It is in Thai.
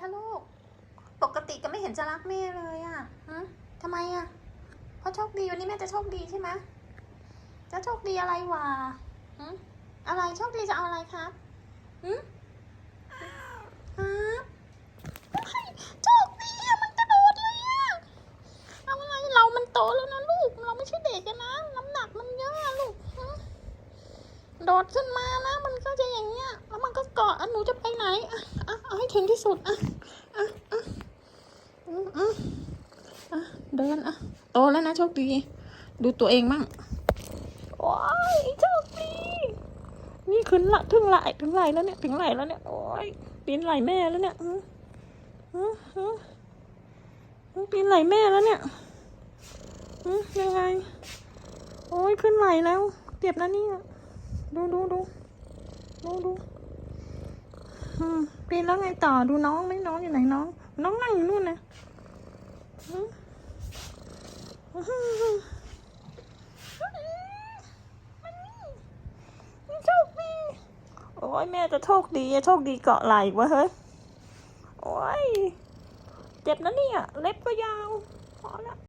คะลูก ปกติก็ไม่เห็นจะรักแม่เลยอะฮะทำไมอะเพราะโชคดีวันนี้แม่จะโชคดีใช่ไหมจะโชคดีอะไรวะหึอะไรโชคดีจะเอาอะไรครับหึครับโชคดีอะมันกระโดดเลยอะเอาอะไรเรามันโตแล้วนะลูก เราไม่ใช่เด็กกันนะ น้ำหนักมันเยอะลูกโดดขึ้นมานะ มันก็จะอย่างเงี้ย แล้วมันก็เกาะหนูจะไปไหน อะอะเอาให้ถึงที่สุด อะ อะ อะอะอะเดินอะ โตแล้วนะโชคดี ดูตัวเองมั่งโอ้ยโชคดีนี่ขึ้นละถึงไหลถึงไหลแล้วเนี่ย ถึงไหลแล้วเนี่ย โอ้ยปีนไหลแม่แล้วเนี่ยอือืมอือปีนไหลแม่แล้วเนี่ยอืมยังไง โอ้ยขึ้นไหลแล้ว เจ็บนะเนี่ย ดูดูดูดูดูอืม ปีนแล้วไงต่อดูน้องไหมน้องอยู่ไหนน้อง น้องนั่งอยู่นู่นนะมันโชคดีโอ้ยแม่จะโชคดีโชคดีเกาะไหลวะเฮ้ยโอ้ยเจ็บนะเนี่ย เล็บก็ยาวพอละ